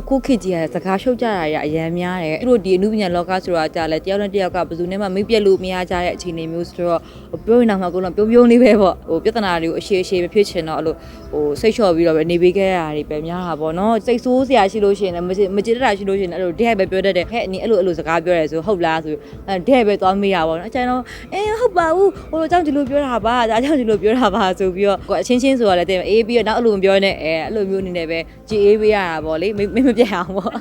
အခုခေတ်ကြီးကစကားရှုပ်ကြတာရအရန်များတယ်သူတို့ဒီအမှုပညာလောကဆိုတာကြာလဲတယောက်နဲ့တယောက်ကဘယ်သူနဲ့မှမိတ်ပြက်လို့မရကြတဲ့အခြေအနေမျိုးဆိုတော့ပြောရင်တော့မှကိုလုံးပြုံးပြုံးလေးပဲပေါ့ဟိုပြဿနာတွေကိုအရှိအရှိပဲဖြစ်ချင်တော့အဲ့လိုဟိုစိတ်လျှော့ပြီးတော့ပဲနေပေးခဲ့ရတာတွေပဲများတာပေါ့နော်စိတ်ဆိုးစရာရှိလို့ရှိရင်လည်းမကြည်မကြည်တတ်တာရှိလို့ရှိရင်လည်းအဲ့လိုတဲ့ပဲပြောတတ်တယ်ဟဲ့အနီအဲ့လိုအဲ့လိုစကားပြောရဲဆိုဟုတ်လားဆိုအဲ့တဲ့ပဲသွားမေးရပါတော့အကျန်တော့အေးဟုတ်ပါဘူးဟိုလိုကြောင့်ဒီလိုပြောတာပါဒါကြောင့်ဒီလိုပြောတာပါဆိုပြီးတော့ကိုအချင်းချင်းဆိုရလဲတဲ့အေးပြီးတော့နောက်အဲ့လိုမပြောနဲ့အဲအဲ့လိုမျိုးအနေနဲ့ပဲကြည်အေးပေးရတာပေါ့လေမမမပြတ်အောင်ပေါ့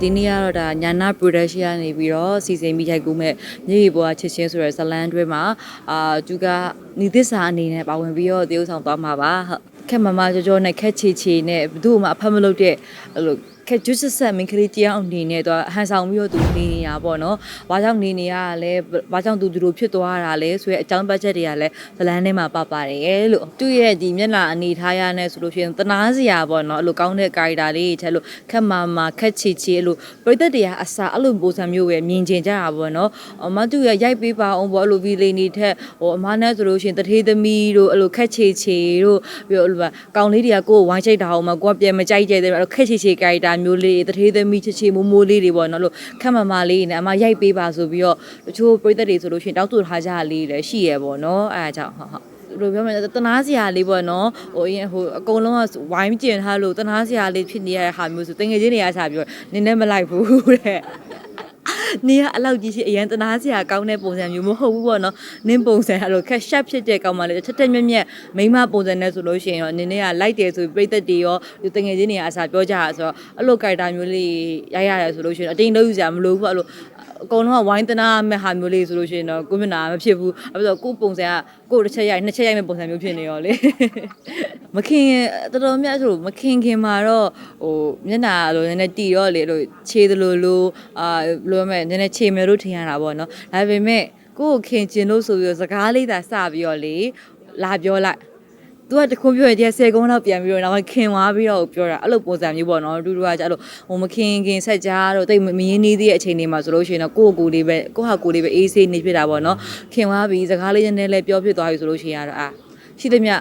ဒီနေ့ကတော့ဒါညာနာ production ကနေပြီးတော့စီစဉ်ပြီးရိုက်ကူးမဲ့မြေကြီးပေါ်ချစ်ချင်းဆိုတဲ့ဇလန်တွဲမှာအာသူကနီသစ္စာအနေနဲ့ပါဝင်ပြီးတော့တရုပ်ဆောင်သွားမှာပါဟုတ်ခက်မမကြောကြောနဲ့ခက်ချီချီနဲ့ဘယ်သူမှအဖတ်မလုပ်တဲ့အဲ့လို ခက်ကျွတ်ဆက်မင်းကလေးတရားအနေနဲ့တော့ဟန်ဆောင်ပြီးတော့သူနေနေတာပေါ့နော်။ဘာကြောင့်နေနေရလဲဘာကြောင့်သူဒီလိုဖြစ်သွားတာလဲဆိုရဲအကြောင်းပတ်ချက်တွေကလည်းဇလန်ထဲမှာပပါတယ်လို့သူ့ရဲ့ဒီမျက်နှာအနေထားရနဲ့ဆိုလို့ရှိရင်တနာစရာပေါ့နော်အဲ့လိုကောင်းတဲ့ character လေးတွေချက်လို့ခက်မာမာခက်ချီချီအဲ့လိုပြိသက်တွေကအစာအဲ့လိုပုံစံမျိုးပဲမြင်ကျင်ကြတာပေါ့နော်။အမသူရရိုက်ပေးပါအောင်ပေါ့အဲ့လိုဗီလေးနေထက်ဟိုအမနဲ့ဆိုလို့ရှိရင်တထေးသမီးတို့အဲ့လိုခက်ချီချီတို့ပြီးတော့အဲ့လိုပါကောင်းလေးတွေကကိုယ်ဝိုင်းချိတ်တာအောင်မကိုကပြန်မကြိုက်ကြတဲ့အဲ့လိုခက်ချီချီ character မျိုးလေးတထေးသမီးချစ်ချစ်မိုးမိုးလေးတွေပေါ့နော်အဲ့လိုခက်မမာလေးနဲ့အမရိုက်ပေးပါဆိုပြီးတော့တချို့ပြိသက်တွေဆိုလို့ရှိရင်တောက်တူထားကြတာလေးလည်းရှိရပေါ့နော်အဲဒါကြောင့်ဟုတ်ဟုတ်ဘယ်လိုပြောမလဲတနာစရာလေးပေါ့နော်ဟိုအရင်ဟိုအကုန်လုံးကဝိုင်းကျင်ထားလို့တနာစရာလေးဖြစ်နေရတဲ့ဟာမျိုးဆိုတငယ်ချင်းတွေကစားပြီးတော့နင်းနဲ့မလိုက်ဘူးတဲ့ နေရအလောက်ကြီးရှိအရန်တနာစရာကောင်းတဲ့ပုံစံမျိုးမဟုတ်ဘူးပေါ့နော်နင်းပုံစံအဲ့လိုခက်ရှက်ဖြစ်တဲ့ကောင်မလေးထက်ထက်မြက်မြက်မိမပုံစံနဲ့ဆိုလို့ရှိရင်တော့နင်းနဲ့ကလိုက်တယ်ဆိုပြီးပြိသက်တွေရောဒီတငယ်ချင်းတွေကအစားပြောကြတာဆိုတော့အဲ့လို character မျိုးလေးရိုက်ရတယ်ဆိုလို့ရှိရင်အတင်းလုံးယူစရာမလိုဘူးပေါ့အဲ့လို အကုန်လုံးကဝိုင်းတနာမဲ့ဟာမျိုးလေးဆိုလို့ရှိရင်တော့ကိုမျက်နှာမဖြစ်ဘူးအဲ့တော့ကိုပုံစံကကိုတစ်ချက်ရိုက်နှစ်ချက်ရိုက်မဲ့ပုံစံမျိုးဖြစ်နေရောလေမခင်တော်တော်များဆိုမခင်ခင်မှာတော့ဟိုမျက်နှာလိုနည်းနည်းတီရောလေအဲ့လိုခြေသလိုလိုအာဘယ်လိုမဲ့နည်းနည်းခြေမယ်လို့ထင်ရတာပေါ့နော်ဒါပေမဲ့ကိုကိုခင်ကျင်လို့ဆိုပြီးတော့စကားလေးသာစပြီးတော့လေလာပြောလိုက် သူကတခုပြောရင်ဒီ10ကုန်းလောက်ပြန်ပြီးတော့နောက်ခင်သွားပြီးတော့ပြောတာအဲ့လိုပုံစံမျိုးပေါ့နော်တူတူကကြအဲ့လိုဟိုမခင်ခင်ဆက်ကြားတော့တိတ်မရင်းနေသေးတဲ့အချိန်တွေမှာဆိုလို့ရှိရင်တော့ကိုယ့်ကိုယ်လေးပဲကိုယ့်ဟာကိုယ်လေးပဲအေးဆေးနေဖြစ်တာပေါ့နော်ခင်သွားပြီးစကားလေးနည်းနည်းလေးပြောဖြစ်သွားပြီဆိုလို့ရှိရင်ကတော့အာရှိသမျှ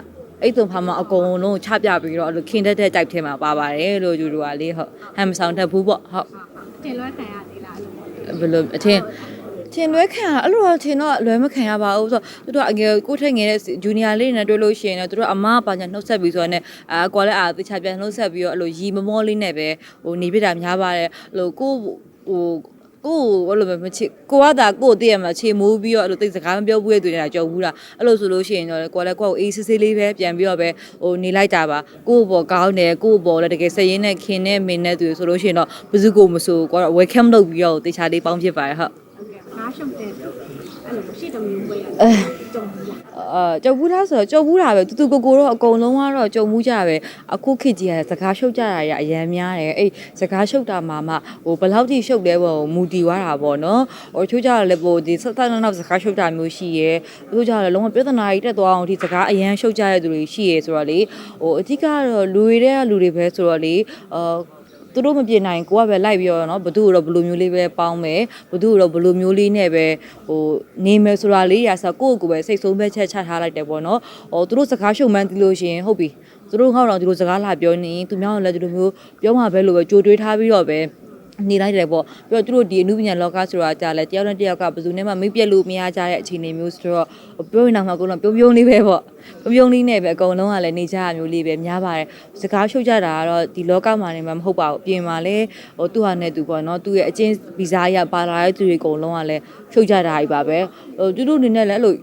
အဲ့တုံဖာမအကုန်လုံးချပြပြီးတော့အဲ့လိုခင်တဲ့တဲ့တိုက်ထဲမှာပါပါတယ်လို့တူတူကလေးဟုတ်ဟမ်မဆောင်တတ်ဘူးပေါ့ဟုတ်တင်လွှဲခံရသေးလားအဲ့လိုပေါ့ဘယ်လိုအထင် ထင်လွဲခံရအဲ့လိုတော့ထင်တော့လွဲမခံရပါဘူးဆိုတော့သူတို့ကအငယ်ကိုထက်ငယ်တဲ့ဂျူနီယာလေးနဲ့တွေ့လို့ရှိရင်လည်းသူတို့အမကပါညာနှုတ်ဆက်ပြီးဆိုတော့ ਨੇ အာကွာလည်းအာတခြားပြန်နှုတ်ဆက်ပြီးတော့အဲ့လိုရီမမောလေးနဲ့ပဲဟိုနေပြတာများပါတယ်အဲ့လိုကိုဟိုကိုအဲ့လိုပဲမချစ်ကိုကသာကိုတည့်ရမှာခြေမိုးပြီးတော့အဲ့လိုတိတ်စကားမပြောဘူးရဲ့သူနေတာကြောက်ဘူးလားအဲ့လိုဆိုလို့ရှိရင်တော့ကိုကလည်းကိုကအေးဆေးဆေးလေးပဲပြန်ပြီးတော့ပဲဟိုနေလိုက်တာပါကိုဘောကောင်းတယ်ကိုဘောလည်းတကယ်စည်ရင်းနဲ့ခင်နဲ့မင်းနဲ့သူဆိုလို့ရှိရင်တော့ဘယ်သူကိုမဆိုကိုကတော့ welcome လုပ်ပြီးတော့တခြားလေးပေါင်းဖြစ်ပါတယ်ဟုတ် ဟုတ်ကဲ့ငါရှုပ်တဲ့အဲ့လိုမရှိတမျိုးပဲရကြုံဘူးလားအာကြုံဘူးလားဆိုတော့ကြုံဘူးတာပဲတူတူကိုကိုတော့အကုန်လုံးကတော့ကြုံဘူးကြပဲအခုခေတ်ကြီးကစကားရှုပ်ကြတာရအရန်များတယ်အဲ့စကားရှုပ်တာမှမှဟိုဘယ်လောက်ထိရှုပ်လဲပေါ့မူတီသွားတာပေါ့နော်ဟိုချိုးကြတယ်လည်းပိုဒီဆက်ဆက်နောက်စကားရှုပ်တာမျိုးရှိရဲချိုးကြတယ်လုံးဝပြဿနာကြီးတက်သွားအောင်ဒီစကားအရန်ရှုပ်ကြတဲ့သူတွေရှိရဲဆိုတော့လေဟိုအဓိကတော့လူတွေတဲ့လူတွေပဲဆိုတော့လေအာ သူတို့မပြေနိုင်ကိုကပဲလိုက်ပြီးတော့နော်ဘသူ့တော့ဘလိုမျိုးလေးပဲပေါင်းမယ်ဘသူ့တော့ဘလိုမျိုးလေးနဲ့ပဲဟိုနေမယ်ဆိုတာလေးရာဆိုကိုယ့်ကိုယ်ပဲစိတ်ဆုံးပဲချက်ချထားလိုက်တယ်ပေါ့နော်ဟောသူတို့စကားရှုံမှန်းသိလို့ရှိရင်ဟုတ်ပြီသူတို့ငေါ့တော့ဒီလိုစကားလာပြောနေရင်သူများကလည်းဒီလိုမျိုးပြောမှပဲလို့ပဲကြိုတွေးထားပြီးတော့ပဲ နေလိုက်တယ်ပေါ့ပြီးတော့သူတို့ဒီအမှုပညာလောကဆိုတာကြာလဲတယောက်နဲ့တယောက်ကဘယ်သူနဲ့မှမိတ်ပြက်လို့မရကြတဲ့အခြေအနေမျိုးဆိုတော့ပြောရင်တော့မှအကုန်လုံးပြုံးပြုံးလေးပဲပေါ့ပြုံးပြုံးလေးနဲ့ပဲအကုန်လုံးကလည်းနေကြရမျိုးလေးပဲများပါတယ်စကားရှုပ်ကြတာကတော့ဒီလောကမှာနေမှာမဟုတ်ပါဘူးပြင်မှာလဲဟိုသူ့ဟာနဲ့သူပေါ့နော်သူ့ရဲ့အချင်းဗီဇာရပါလာတဲ့သူတွေအကုန်လုံးကလည်းရှုပ်ကြတာကြီးပါပဲဟိုသူတို့အနေနဲ့လည်းအဲ့လို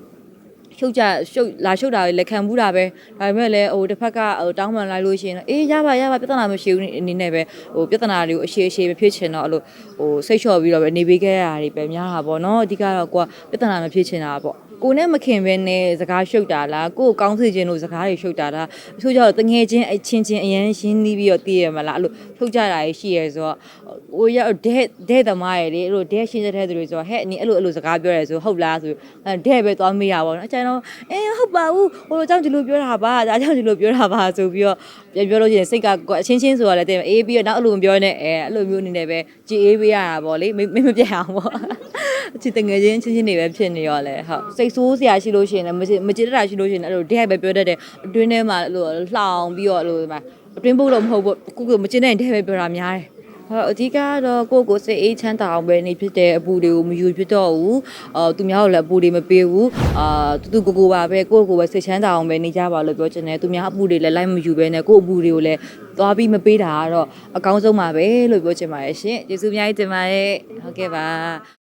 ရှုပ်ကြရှုပ်လာရှုပ်တာတွေလက်ခံဘူးတာပဲဒါပေမဲ့လည်းဟိုတစ်ဖက်ကဟိုတောင်းပန်လိုက်လို့ရှိရင်တော့အေးရပါရပါပြဿနာမရှိဘူးအနေနဲ့ပဲဟိုပြဿနာတွေကိုအရှိအရှိပဲဖြစ်ချင်တော့အဲ့လိုဟိုစိတ်လျှော့ပြီးတော့ပဲနေပေးခဲ့ရတာတွေပဲများတာပေါ့နော်အဓိကတော့ကိုကပြဿနာမဖြစ်ချင်တာပေါ့ ကိုနဲ့မခင်ပဲနဲ့စကားရှုပ်တာလားကိုကိုကောင်းစေခြင်းလို့စကားတွေရှုပ်တာလားအချို့ကျတော့တငယ်ချင်းအချင်းချင်းအရန်ရှင်းပြီးတော့တည်ရမလားအဲ့လိုရှုပ်ကြတာရှိရဲဆိုတော့ဟိုရဒဲဒဲသမားရယ်လေအဲ့လိုဒဲရှင်းတဲ့သူတွေဆိုတော့ဟဲ့အနီအဲ့လိုအဲ့လိုစကားပြောရဲဆိုဟုတ်လားဆိုအဲဒဲပဲသွားမေးရပါတော့အကျန်တော့အေးဟုတ်ပါဘူးဟိုလိုကြောင့်ဒီလိုပြောတာပါဒါကြောင့်ဒီလိုပြောတာပါဆိုပြီးတော့ပြန်ပြောလို့ရှိရင်စိတ်ကအချင်းချင်းဆိုရလဲတဲ့အေးပြီးတော့နောက်အဲ့လိုမပြောနဲ့အဲအဲ့လိုမျိုးအနေနဲ့ပဲကြည်အေးပေးရတာပေါ့လေမမပြတ်အောင်ပေါ့အချစ်တငယ်ချင်းချင်းချင်းတွေပဲဖြစ်နေရောလဲဟုတ်စိတ်ဆိုးစရာရှိလို့ရှိရင်လည်းမချစ်မချစ်တတ်တာရှိလို့ရှိရင်လည်းအဲ့လိုတဲ့ပဲပြောတတ်တယ်အတွင်းထဲမှာအဲ့လိုလှောင်ပြီးတော့အဲ့လိုဒီမှာအတွင်းပုတ်တော့မဟုတ်ဘူးကိုကိုမချစ်တဲ့တဲ့ပဲပြောတာများတယ်ဟုတ်အဓိကတော့ကိုယ့်ကိုယ်စိတ်အေးချမ်းသာအောင်ပဲနေဖြစ်တဲ့အပူတွေကိုမယူဖြစ်တော့ဘူးအာသူများကိုလည်းအပူတွေမပေးဘူးအာတူတူကိုကိုပါပဲကိုယ့်ကိုယ်ပဲစိတ်ချမ်းသာအောင်ပဲနေကြပါလို့ပြောချင်တယ်သူများအပူတွေလည်းလိုက်မယူဘဲနဲ့ကိုယ့်အပူတွေကိုလည်းသွားပြီးမပေးတာကတော့အကောင်းဆုံးပါပဲလို့ပြောချင်ပါတယ်ရှင်ကျေးဇူးအများကြီးတင်ပါတယ်ဟုတ်ကဲ့ပါ